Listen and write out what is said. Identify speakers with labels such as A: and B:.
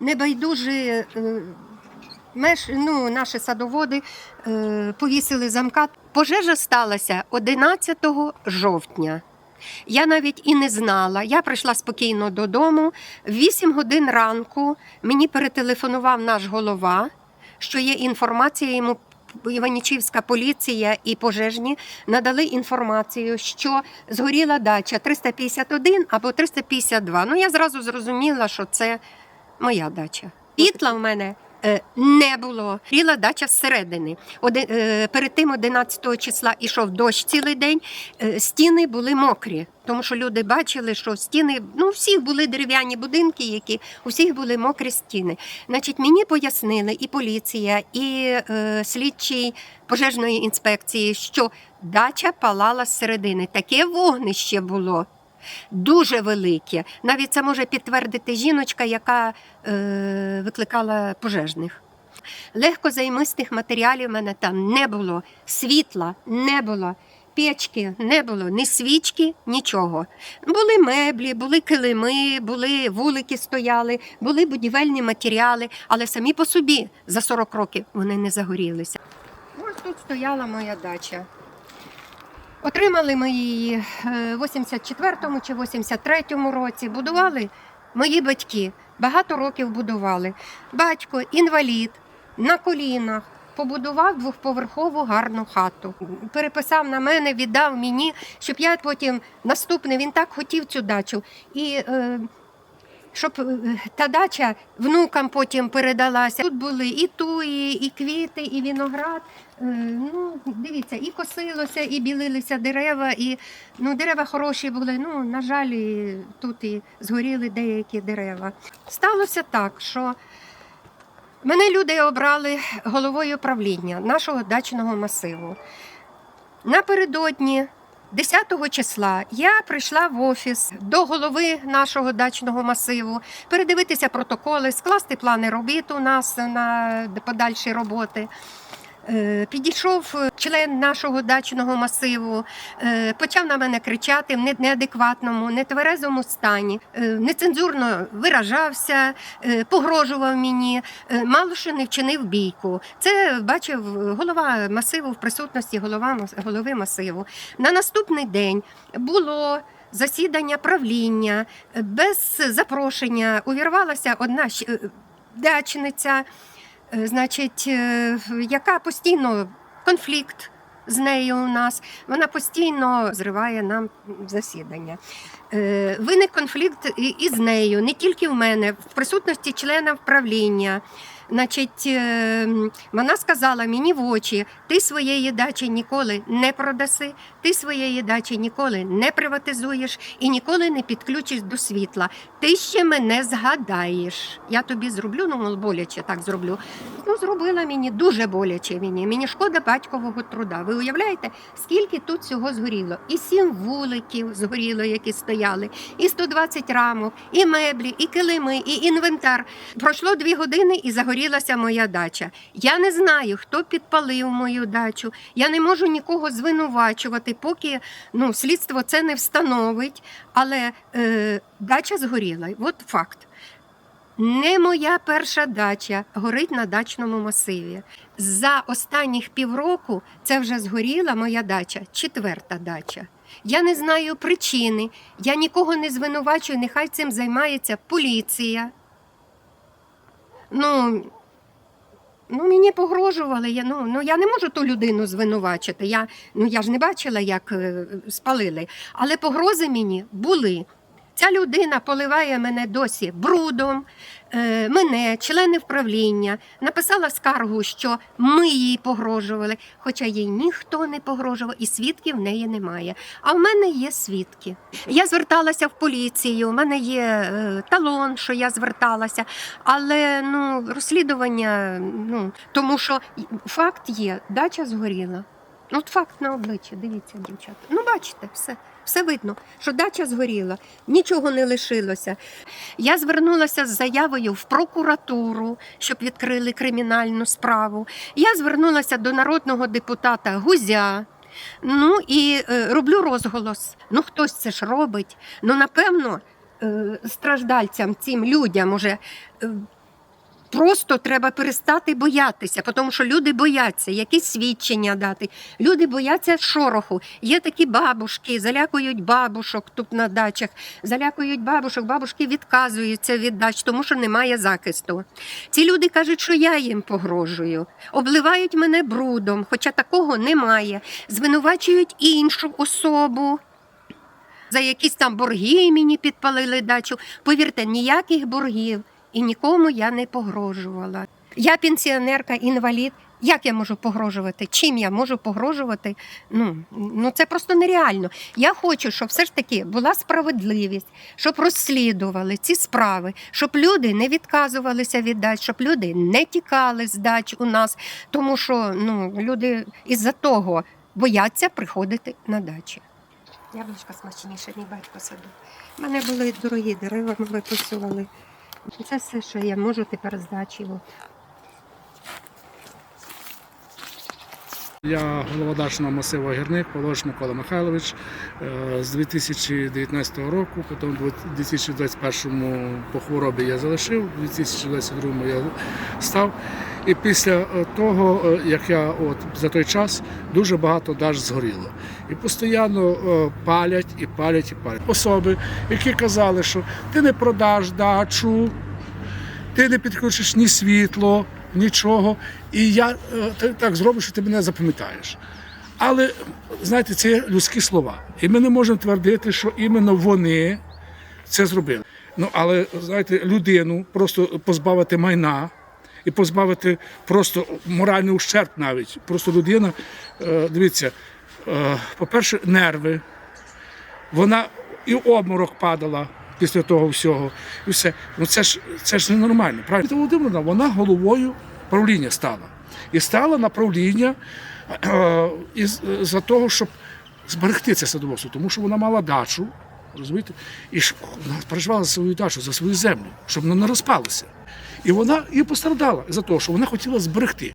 A: Небайдужі е, меж, ну, наші садоводи е, повісили замка. Пожежа сталася 11 жовтня. Я навіть і не знала. Я прийшла спокійно додому. В 8 годин ранку мені перетелефонував наш голова, що є інформація йому. Іванічівська поліція і пожежні надали інформацію, що згоріла дача 351 або 352. Ну я зразу зрозуміла, що це моя дача. Світла в мене е, не було. Ріла дача зсередини. Оди- е, перед тим 11 числа ішов дощ цілий день. е, Стіни були мокрі, тому що люди бачили, що стіни, ну, у всіх були дерев'яні будинки, які у всіх були мокрі стіни. Значить, мені пояснили і поліція, і е, слідчий пожежної інспекції, що дача палала зсередини. Таке вогнище було. Дуже велике. Навіть це може підтвердити жіночка, яка е, викликала пожежних. Легкозаймистих матеріалів в мене там не було, світла не було, печки не було, ні свічки, нічого. Були меблі, були килими, були вулики стояли, були будівельні матеріали, але самі по собі за 40 років вони не загорілися. Ось тут стояла моя дача. Отримали ми її е, в 84-му чи 83-му році. Будували мої батьки. Багато років будували. Батько інвалід на колінах. Побудував двохповерхову гарну хату. Переписав на мене, віддав мені, щоб я потім наступний він так хотів цю дачу. І е, щоб е, та дача внукам потім передалася. Тут були і туї, і квіти, і виноград. Е, Ну, дивіться, і косилося, і білилися дерева, і ну, дерева хороші були. Ну, на жаль, тут і згоріли деякі дерева. Сталося так, що мене люди обрали головою правління нашого дачного масиву. Напередодні 10 числа я прийшла в офіс до голови нашого дачного масиву передивитися протоколи, скласти плани робіт у нас на подальші роботи. Е, Підійшов член нашого дачного масиву, е, почав на мене кричати в неадекватному, нетверезому стані, е, нецензурно виражався, е, погрожував мені, е, мало що не вчинив бійку. Це бачив голова масиву в присутності голова, голови масиву. На наступний день було. Засідання правління е, без запрошення увірвалася одна е, дачниця, е, значить, е, яка постійно конфлікт з нею у нас. Вона постійно зриває нам засідання. Е, Виник конфлікт і з нею, не тільки в мене, в присутності члена правління. Значить, е, вона сказала мені в очі: ти своєї дачі ніколи не продаси, ти своєї дачі ніколи не приватизуєш і ніколи не підключиш до світла. Ти ще мене згадаєш. Я тобі зроблю, ну боляче так зроблю. Ну, зробила мені дуже боляче мені. Мені шкода батькового труда. Ви уявляєте, скільки тут всього згоріло? І сім вуликів згоріло, які стояли, і 120 рамок, і меблі, і килими, і інвентар. Пройшло дві години і загорілася моя дача. Я не знаю, хто підпалив мою дачу. Я не можу нікого звинувачувати, поки ну, слідство це не встановить. Але е, дача згоріла. От факт. Не моя перша дача горить на дачному масиві. За останніх півроку це вже згоріла моя дача, четверта дача. Я не знаю причини, я нікого не звинувачую, нехай цим займається поліція. Ну, ну мені погрожували. Я, ну, ну, я не можу ту людину звинувачити. Я, ну, я ж не бачила, як е, спалили. Але погрози мені були. Ця людина поливає мене досі брудом, е, мене, члени вправління, написала скаргу, що ми їй погрожували, хоча їй ніхто не погрожував, і свідків в неї немає. А в мене є свідки. Я зверталася в поліцію, у мене є е, талон, що я зверталася, але ну, розслідування, ну, тому що факт є, дача згоріла. От факт на обличчі, дивіться, дівчата. Ну, бачите, все. Все видно, що дача згоріла, нічого не лишилося. Я звернулася з заявою в прокуратуру, щоб відкрили кримінальну справу. Я звернулася до народного депутата Гузя. Ну і е, роблю розголос. Ну, хтось це ж робить. Ну, напевно, е, страждальцям, цим людям уже. е, Просто треба перестати боятися, тому що люди бояться якісь свідчення дати. Люди бояться шороху. Є такі бабушки, залякують бабушок тут на дачах, залякують бабушок, бабушки відказуються від дач, тому що немає захисту. Ці люди кажуть, що я їм погрожую, обливають мене брудом, хоча такого немає. Звинувачують іншу особу. За якісь там борги мені підпалили дачу. Повірте, ніяких боргів і нікому я не погрожувала. Я пенсіонерка, інвалід. Як я можу погрожувати? Чим я можу погрожувати? Ну, ну це просто нереально. Я хочу, щоб все ж таки була справедливість, щоб розслідували ці справи, щоб люди не відказувалися від дач, щоб люди не тікали з дач у нас, тому що ну, люди із-за того бояться приходити на дачі. Яблучка смачніше, мій батько садив. У мене були дорогі дерева, ми виписували. Це все, що я можу тепер з дачі. От.
B: Я голова дачного масиву Гірник, Полош Микола Михайлович. Е, З 2019 року, потім у 2021 по хворобі я залишив, у 2022 я став. І після е, того, е, як я от за той час дуже багато дач згоріло. І постійно палять і палять і палять. Особи, які казали, що ти не продаш дачу, ти не підключиш ні світло, нічого. І я е, ти так зроблю, що ти мене запам'ятаєш. Але знаєте, це людські слова. І ми не можемо твердити, що іменно вони це зробили. Ну але знаєте, людину просто позбавити майна і позбавити просто моральний ущерб навіть. Просто людина, е, дивіться, е, по-перше, нерви, вона і обморок падала після того всього. І все. Ну це ж це ж ненормально. Правильно? Володимирівна, вона головою правління стала. І стала на правління е, із, за того, щоб зберегти це садоводство, тому що вона мала дачу, розумієте, і вона переживала за свою дачу, за свою землю, щоб вона не розпалася. І вона і постраждала за те, що вона хотіла зберегти.